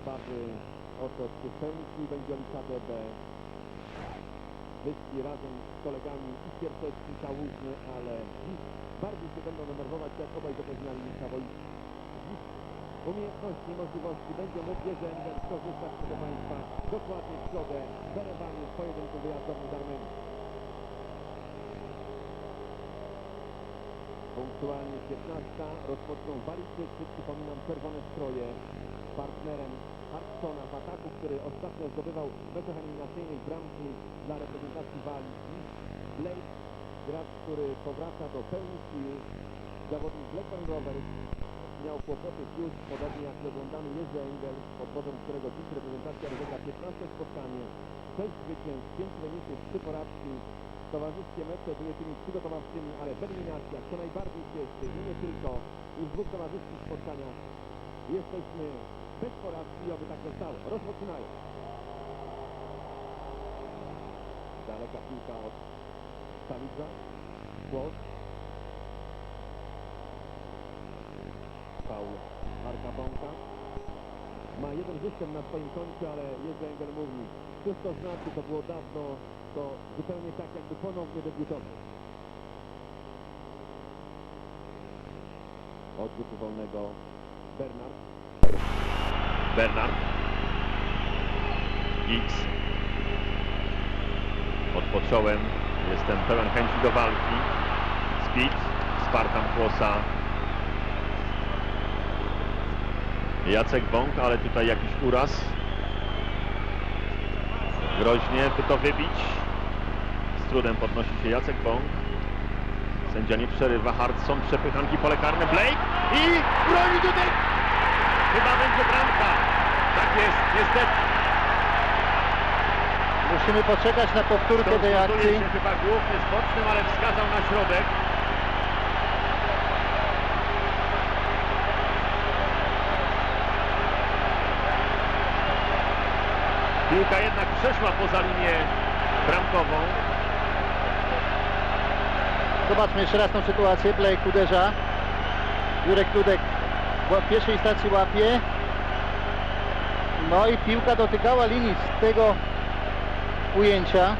obawy o to, czy Pęki będzie Olimpiadę B. Wyski razem z kolegami i Kiertecki, Kałużny, ale bardziej się będą denerwować, jak obaj dopoznali Micha Wojcik. Dziś umiejętności, możliwości będzie mógł Jerzęben skorzystać, proszę Państwa, dokładnie w środę, w Erewaniu, w pojedynku wyjazdowym z Armenią. Punktualnie 15 rozpoczną Walijczycy, przypominam czerwone stroje, partnerem Hartsona w ataku, który ostatnio zdobywał bez eliminacyjnej bramki dla reprezentacji Walii. Blake, gracz, który powraca do pełni sił, zawodnik Blackburn Rovers, miał kłopoty już, podobnie jak legendarny Jerzy Engel, pod wodą którego dziś reprezentacja rozegra 15 spotkanie, 6 zwycięstw, 5 remisów, 3 porażki, towarzyskie mecze były tymi przygotowawczymi, ale w eliminacjach co najbardziej cieszy i nie tylko, już w dwóch towarzyskich spotkaniach jesteśmy bez porażki, oby tak zostało. Rozpoczynają. Daleka piłka od Stawidza. Głos. Paul Arka Bąka. Ma jeden występ na swoim koncie, ale Jerzy Engel mówi, cóż to znaczy, to było dawno, to zupełnie tak jakby ponownie debiutował. Od rzutu wolnego Bernard. Bernard. X. Odpocząłem. Jestem pełen chęci do walki. Speed. Spartam Kłosa. Jacek Bąk, ale tutaj jakiś uraz. Groźnie, by to wybić. Z trudem podnosi się Jacek Bąk. Sędzia nie przerywa. Hartson, przepychanki pole karne. Blake i broni tutaj. Chyba będzie bramka. Tak jest, niestety. Musimy poczekać na powtórkę tej akcji. się chyba głównie z bocznym, ale wskazał na środek. Piłka jednak przeszła poza linię bramkową. Zobaczmy jeszcze raz tą sytuację. Blake uderza. Jurek Dudek w pierwszej stacji łapie. No i piłka dotykała linii z tego ujęcia.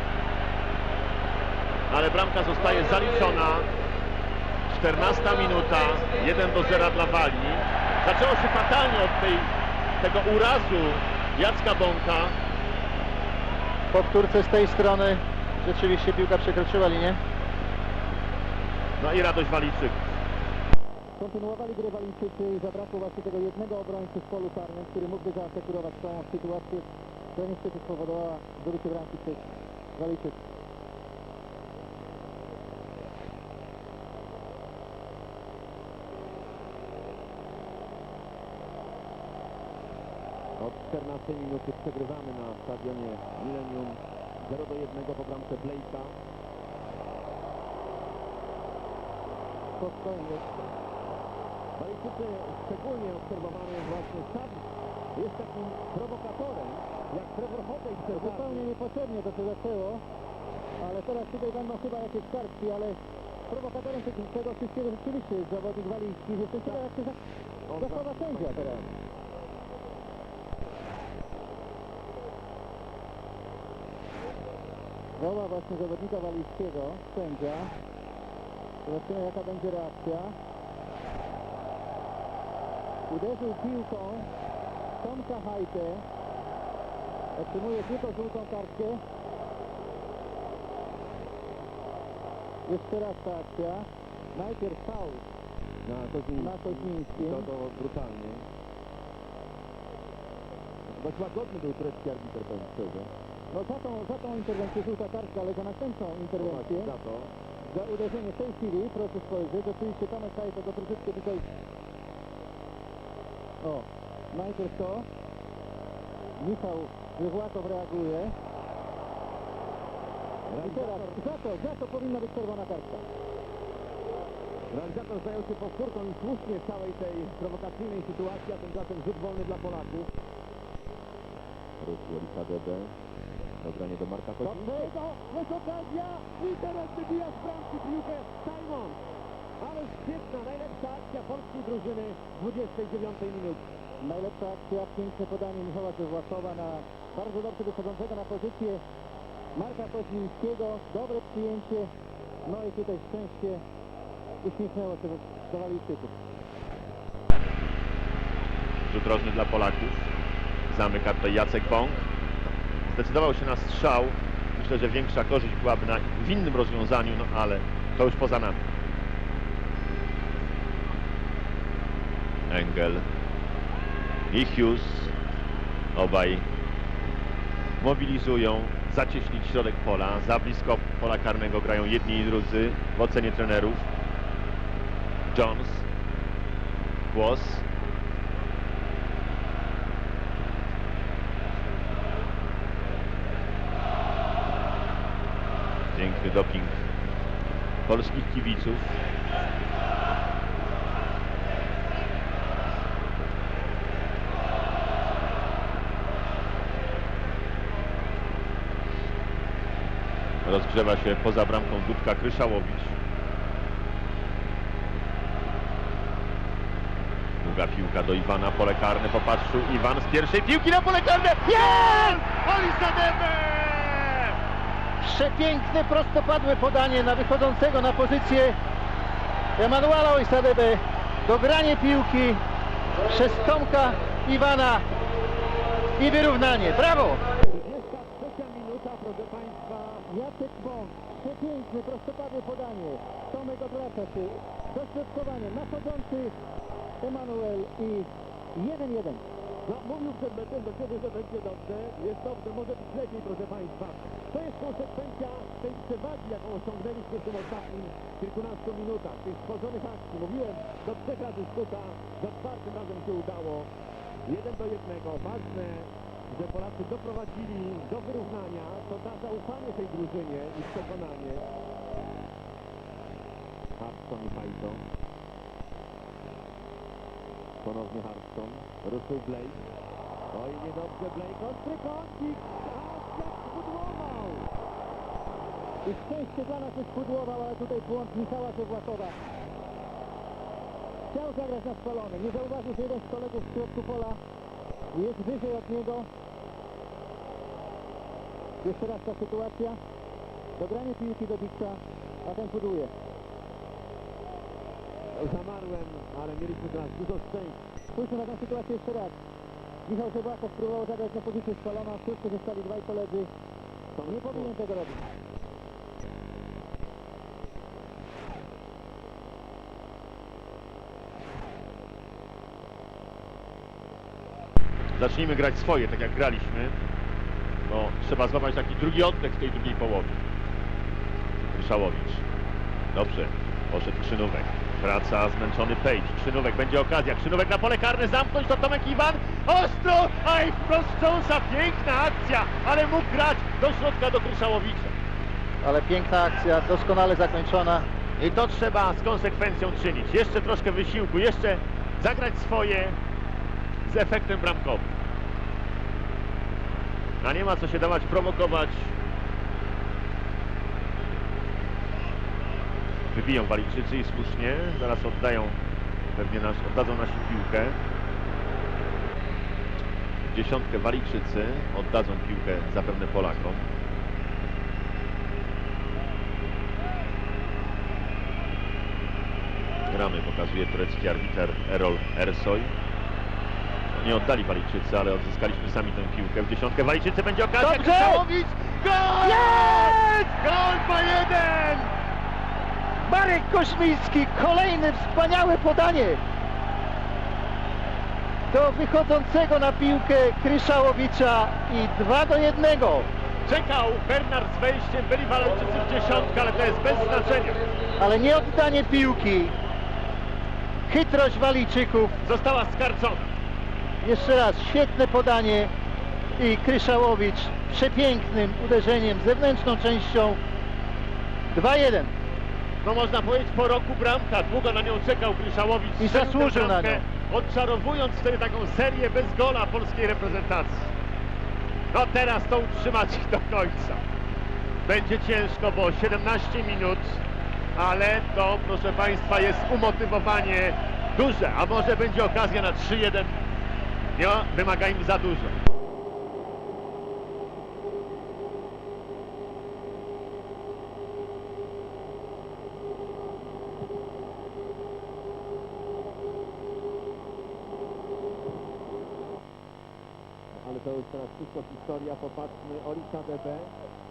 ale bramka zostaje zaliczona. 14 minuta, 1 do 0 dla Walii. Zaczęło się fatalnie od tej, tego urazu Jacka Bąka. Powtórce z tej strony rzeczywiście piłka przekroczyła linię. No i radość Walijczyków. Kontynuowali grę Walijczycy i zabrakło właśnie tego jednego obrońcy w polu karnym, który mógłby zaasekurować tą sytuację, która niestety spowodowała zdobycie bramki przez Walijczyków. Od 14 minuty przegrywamy na stadionie Millennium 0 do 1 po bramce Blake'a. Spokojnie. Walijczycy szczególnie obserwowany właśnie sam jest takim prowokatorem, jak Trevor To przed zupełnie niepotrzebnie to się zaczęło, ale teraz tutaj będą chyba jakieś kartki, ale prowokatorem tego, tego wszystkiego rzeczywiście jest zawodnik walijski. Jestem ciekaw jak się za- zachowa sędzia teraz. Woła właśnie zawodnika walijskiego, sędzia. Zobaczymy jaka będzie reakcja. Uderzył piłką Tomka Hajtę. Otrzymuje tylko żółtą kartkę. Jeszcze raz ta akcja. Najpierw faul na Koźmińskim. na Koźmińskim. To, brutalnie. Dość łagodny był turecki arbiter, powiem szczerze. No za tą, za tą interwencję żółta kartka, ale za następną interwencję, Za to. za uderzenie w tej chwili, proszę spojrzeć, oczywiście Tomek Hajto to troszeczkę tutaj... O, najpierw to. Michał Żywłakow reaguje. I teraz za to, za to powinna być czerwona kartka. Realizator zajął się powtórką i słusznie całej tej prowokacyjnej sytuacji, a tymczasem rzut wolny dla Polaków. Ruch Łolika DB. Dogranie do Marka Koźmińskiego. Jest okazja i teraz wybija z bramki piłkę Simon. Ale świetna, najlepsza akcja polskiej drużyny w 29 minucie. Najlepsza akcja, piękne podanie Michała Zewłaszowa na bardzo dobrze wychodzącego na pozycję Marka Koźmińskiego. Dobre przyjęcie. No i tutaj szczęście uśmiechnęło się do Walijczyków. Rzut rożny dla Polaków. Zamyka tutaj Jacek Bąk. Zdecydował się na strzał. Myślę, że większa korzyść byłaby na, w innym rozwiązaniu, no ale to już poza nami. Engel i Hughes obaj mobilizują zacieśnić środek pola. Za blisko pola karnego grają jedni i drudzy w ocenie trenerów. Jones, głos. Piękny doping polskich kibiców. Rozgrzewa się poza bramką Dudka Kryszałowicz. Długa piłka do Iwana, pole karne, popatrzył Iwan z pierwszej piłki na pole karne. Jest! Olisadebe! Przepiękne, prostopadłe podanie na wychodzącego na pozycję Emanuela Ojsadebe. Dogranie piłki przez Tomka Iwana i wyrównanie. Brawo! 33 minuta, proszę Państwa. Jacek Bąk, przepiękne, prostopadłe podanie. Tomek odwraca się. Dośrodkowanie, nachodzący Emanuel i 1-1. No, mówił przed meczem do ciebie, że będzie dobrze. Jest dobrze, może być lepiej, proszę Państwa. To jest konsekwencja tej przewagi, jaką osiągnęliśmy w tym ostatnim kilkunastu minutach. Tych stworzonych akcji. Mówiłem, do trzech razy sztuka, za czwartym razem się udało. Jeden do jednego. Ważne, że Polacy doprowadzili do wyrównania. To da zaufanie tej drużynie i przekonanie. Hudson i Fajto. Ponownie Harston. Ruszył Blake. Oj, niedobrze Blake. Ostry kącik. Jak spudłował. I szczęście dla nas jest pudłował, ale tutaj błąd Michała Zewłakowa. Chciał zagrać na spalony. Nie zauważył, że jeden z kolegów w środku pola jest wyżej od niego. Jeszcze raz ta sytuacja. Dogranie piłki do Diksa, a ten pudłuje. Zamarłem, ale mieliśmy teraz dużo szczęścia. Spójrzmy na tę sytuację jeszcze raz. Michał Zewłakow próbował zagrać na pozycję spaloną, w środku zostali dwaj koledzy. Nie powinien tego robić. Zacznijmy grać swoje, tak jak graliśmy. Bo trzeba złapać taki drugi oddech w tej drugiej połowie. Kryszałowicz. Dobrze. Poszedł Krzynówek. Wraca zmęczony Page. Krzynówek, będzie okazja. Krzynówek na pole karne, zamknąć to Tomek Iwan. Ostro! Aj, wprost Jonesa. Piękna akcja, ale mógł grać do środka do Kryszałowicza. Ale piękna akcja, doskonale zakończona. I to trzeba z konsekwencją czynić. Jeszcze troszkę wysiłku, jeszcze zagrać swoje z efektem bramkowym. A nie ma co się dawać prowokować. Wybiją Walijczycy i słusznie. Zaraz oddają, pewnie nas, oddadzą nasi piłkę. Dziesiątkę Walijczycy oddadzą piłkę zapewne Polakom. Gramy, pokazuje turecki arbiter Erol Ersoy. Nie oddali Walijczycy, ale odzyskaliśmy sami tę piłkę. W dziesiątkę Walijczycy będzie okazja. Dobrze! Gol! Jest! Gol 2-1! Marek Koźmiński, kolejne wspaniałe podanie do wychodzącego na piłkę Kryszałowicza i 2 do 1. Czekał Bernard z wejściem, byli Walijczycy w dziesiątkę, ale to jest bez znaczenia. Ale nie oddanie piłki. Chytrość Walijczyków. Została skarcona. Jeszcze raz świetne podanie i Kryszałowicz przepięknym uderzeniem zewnętrzną częścią 2-1. No można powiedzieć po roku bramka, długo na nią czekał Kryszałowicz. I zasłużył na bramkę, Odczarowując wtedy taką serię bez gola polskiej reprezentacji. No teraz to utrzymać do końca. Będzie ciężko, bo 17 minut, ale to proszę Państwa jest umotywowanie duże, a może będzie okazja na 3-1 Nie wymaga im za dużo. Ale to już teraz wszystko historia, popatrzmy, Orisa DB.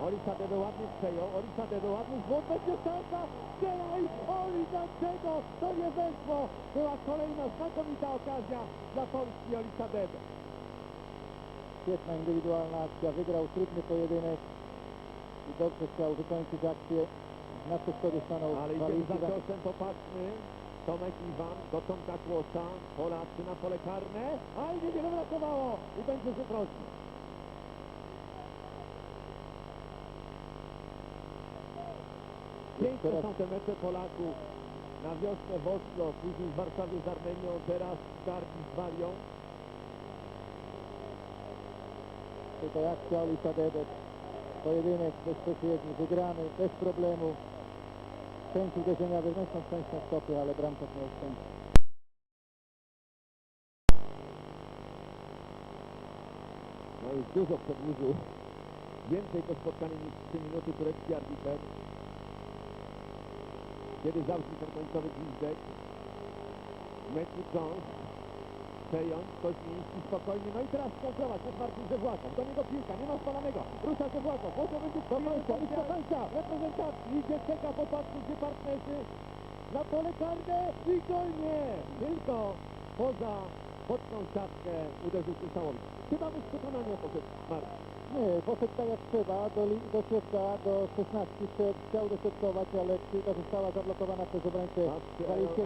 Orisa DB ładnie przejął, Orisa DB ładnie złot, będzie szansa, strzelaj! Oj, dlaczego to nie weszło? Była kolejna znakomita okazja dla Polski Orisa DB. Świetna indywidualna akcja, wygrał trudny pojedynek i dobrze chciał wykończyć akcję. Na przeszkodzie stanął Ale idziemy za ciosem, popatrzmy. Tomek Iwan do Tomka Kłosa, Polacy na pole karne, a i niewiele brakowało i będzie rzut roczny. Piękne są te mecze Polaków. Na wiosnę w Oslo, później w Warszawie z Armenią, teraz w Garbi z Walią. Tutaj akcja Olisa Debet. Pojedynek bezpośredni, wygrany, bez problemu. Część uderzenia wewnętrzną, część na stopy, ale bramkarz miał szczęście. No już dużo przedłużył. Więcej to spotkanie niż 3 minuty turecki arbiter. Kiedy zabrzmi ten końcowy gwizdek. Matthew Jones. Przejąć, Koźmiński spokojnie. No i teraz kontrolować jest Marcin Żewłaka. Do niego piłka, nie ma spalonego. Rusza Żewłaka. Może będzie końca, już do końca. Reprezentacji idzie, czeka, popatrzy, gdzie partnerzy. Na pole karne i gol nie. Tylko poza boczną siatkę uderzył Krysałowicz. Chyba byś przekonanie poszedł Marcin. Nie, poszedł tak jak trzeba, do, do środka, do 16 szedł, chciał dośrodkować, ale piłka została zablokowana przez obrońcę Patrzcie,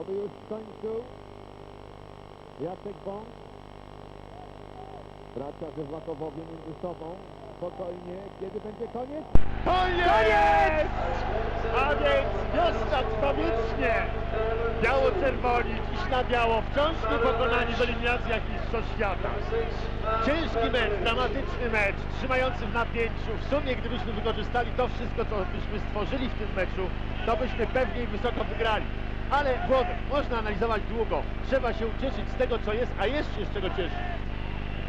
Oby już skończył. Jacek Bąk. Bracia Żewłakowowie między sobą. Spokojnie. Kiedy będzie koniec? Koniec! A więc wiosna trwa wiecznie. Biało-czerwoni, dziś na biało, wciąż niepokonani w eliminacjach Mistrzostw Świata. Ciężki mecz, dramatyczny mecz, trzymający w napięciu. W sumie, gdybyśmy wykorzystali to wszystko, co byśmy stworzyli w tym meczu, to byśmy pewnie i wysoko wygrali. Ale Włodek, można analizować długo. Trzeba się ucieszyć z tego, co jest, a jest się z czego cieszyć.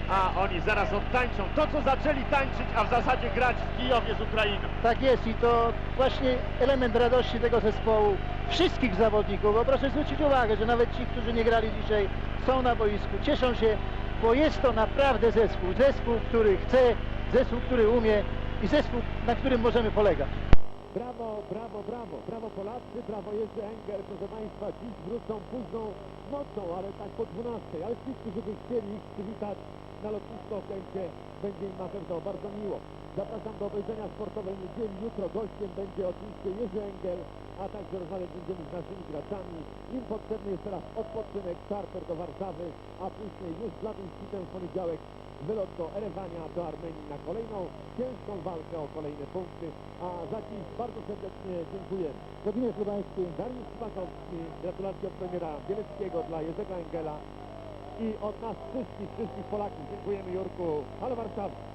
A oni zaraz odtańczą to, co zaczęli tańczyć, a w zasadzie grać w Kijowie z Ukrainą. Tak jest i to właśnie element radości tego zespołu, wszystkich zawodników, bo proszę zwrócić uwagę, że nawet ci, którzy nie grali dzisiaj, są na boisku, cieszą się, bo jest to naprawdę zespół, zespół, który chce, zespół, który umie i zespół, na którym możemy polegać. Brawo, brawo, brawo, brawo Polacy, brawo Jerzy Engel, proszę Państwa, dziś wrócą późną nocą, ale tak po 12, ale ci, którzy by chcieli ich przywitać na lotnisko Kęcie, będzie im na pewno bardzo miło. Zapraszam do obejrzenia sportowej niedzieli, jutro gościem będzie oczywiście Jerzy Engel, a także rozmawiać będziemy z naszymi graczami. Im potrzebny jest teraz odpoczynek, charter do Warszawy, a później już Ladym Szczytem w poniedziałek wylot do Erewania, do Armenii na kolejną ciężką walkę o kolejne punkty. A za dziś bardzo serdecznie dziękuję. Władimir Lubański, Dariusz Szpakowski, gratulacje od premiera Bieleckiego dla Jerzego Engela i od nas wszystkich, wszystkich Polaków. Dziękujemy Jurku. Halo Warszawa.